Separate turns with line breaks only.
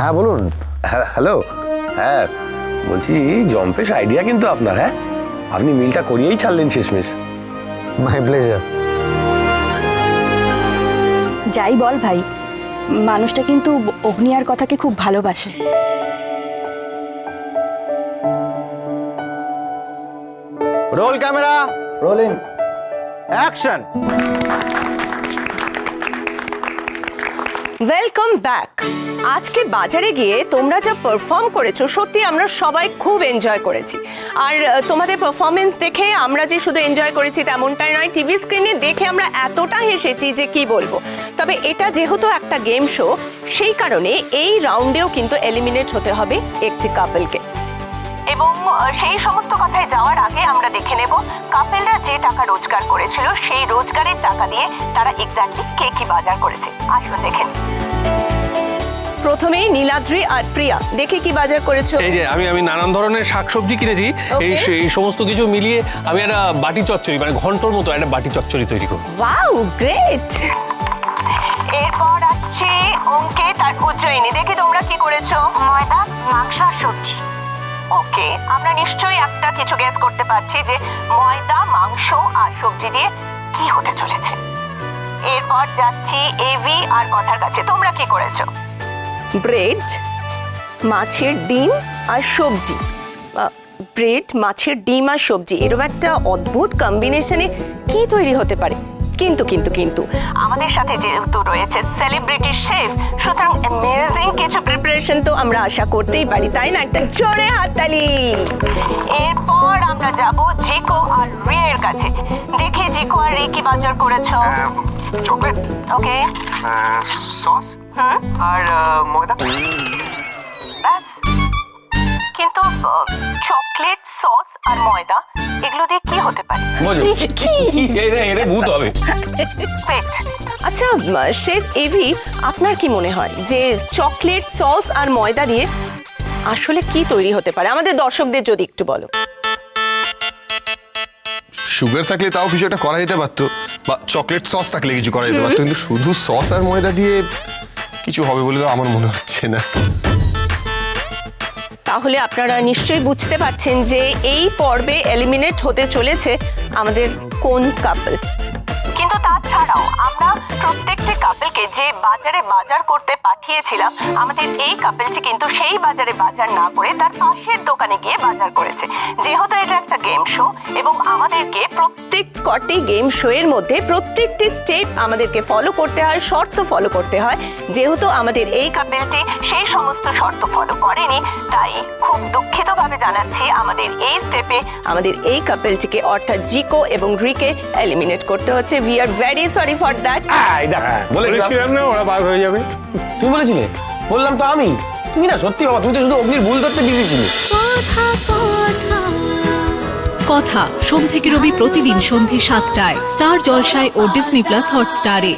হ্যাঁ বলুন।
হ্যাঁ হ্যালো। হ্যাঁ বলছি জম্পেশ আইডিয়া কিন্তু আপনার হ্যাঁ? আপনি মিলটা করিয়েই ছাড়লেন শেষমেশ।
মাই প্লেজার
যাই বল ভাই মানুষটা কিন্তু অগ্নিয়ার কথাকে খুব ভালোবাসে।
Roll camera
rolling
action
welcome back আজকে বাজারে গিয়ে তোমরা যা পারফর্ম করেছ, সত্যি আমরা সবাই খুব এনজয় করেছি। আর তোমাদের পারফরমেন্স দেখে আমরা যে শুধু এনজয় করেছি তেমনটাই নয় টিভি স্ক্রিনে দেখে আমরা এতটা হেসেছি যে কি বলব। তবে এটা যেহেতু একটা গেম শো সেই কারণে এই রাউন্ডেও কিন্তু এলিমিনেট হতে হবে একটি কাপলকে এবং সেই সমস্ত কথায় যাওয়ার আগে আমরা দেখে নেব কাপেলরা যে টাকা রোজগার করেছিল সেই রোজগারের টাকা দিয়ে তারা এক্স্যাক্টলি কে কি বাজার করেছে। আসুন দেখেন প্রথমেই নীলাদ্রি আর প্রিয়া দেখে কি বাজার করেছ?
এই যে আমি আমি নানান ধরনের শাকসবজি কিনেছি এই. এই সমস্ত কিছু মিলিয়ে আমি একটা বাটি চচ্চড়ি মানে ঘন্টর মতো একটা বাটি চচ্চড়ি তৈরি করব।
ওয়াও গ্রেট এরপর আসছে অঙ্কিত তার উজ্জয়িনী। দেখি তোমরা কি করেছ? ময়দা মাংস আর সবজি। ওকে, আমরা নিশ্চয়ই একটা কিছু গেস করতে পারছি যে ময়দা, মাংস আর সবজি দিয়ে কি হতে চলেছে। এরপর যাচ্ছি এভি আর কথার কাছে। তোমরা কি করেছ? ব্রেড মাছের ডিম আর সবজি। ব্রেড মাছের ডিম আর সবজি, এরকম একটা অদ্ভুত কম্বিনেশনে কি তৈরি হতে পারে? কিন্তু কিন্তু কিন্তু। আমাদের সাথে যেহেতু রয়েছে সেলিব্রিটি শেফ সুতরাং অ্যামেজিং কিছু প্রিপারেশন তো আমরা আশা করতেই পারি তাই না? একটা জোরে হাততালি। এরপর আমরা যাব জিকো আর রিয়ের কাছে। দেখি জিকো আর রি কি বাজার করেছ?
চকলেট
ওকে
সস আর ময়দা।
ব্যাস। কিন্তু সস আর ময়দা এগুলো দিয়ে কি হতে পারে?
বোঝো এরে এরে ভূত হবে।
Wait, আচ্ছা শেফ এভি আপনার কি মনে হয় যে চকলেট সস আর ময়দা দিয়ে আসলে কি তৈরি হতে পারে? আমাদের দর্শকদের যদি একটু বলো।
সুগার থাকলে তাও কিছু একটা করা যেতে পারতো বা চকলেট সস থাকলে কিছু করা যেতে পারতো কিন্তু শুধু সস আর ময়দা দিয়ে কিছু হবে বলে তো আমার মনে হচ্ছে না।
তাহলে আপনারা নিশ্চয়ই বুঝতে পারছেন যে এই পর্বে এলিমিনেট হতে চলেছে আমাদের কোন কাপল কিন্তু তাছাড়াও আমরা প্রত্যেকটি কাপলকে যে বাজারে বাজার করতে পাঠিয়েছিলাম, আমাদের এই কাপলটি কিন্তু সেই বাজারে বাজার না করে তার পাশের দোকানে গিয়ে বাজার করেছে। যেহেতু এটা একটা গেম শো এবং আমাদেরকে প্রত্যেক কটি গেম শো এর মধ্যে প্রত্যেকটি স্টেপ আমাদেরকে ফলো করতে হয়, শর্ত ফলো করতে হয়। যেহেতু আমাদের এই কাপেলটি সেই সমস্ত শর্ত ফলো করেনি, তাই খুব দুঃখিতভাবে জানাচ্ছি আমাদের এই স্টেপে আমাদের এই কাপেলটিকে অর্থাৎ জিকো এবং রিকে এলিমিনেট করতে হচ্ছে। We are very sorry for that
দেখ বলেছিলাম
না ওরা বার হয়ে যাবে।
তুমি বলেছিলে? বললাম তো আমি। তুমি না সত্যি বাবা তুমি তো শুধু অগ্নির ভুল ধরতে বিজি ছিলে।
কথা সোম থেকে রবি প্রতিদিন সন্ধে সাতটায় স্টার জলসায় ও ডিসনি প্লাস হটস্টারে।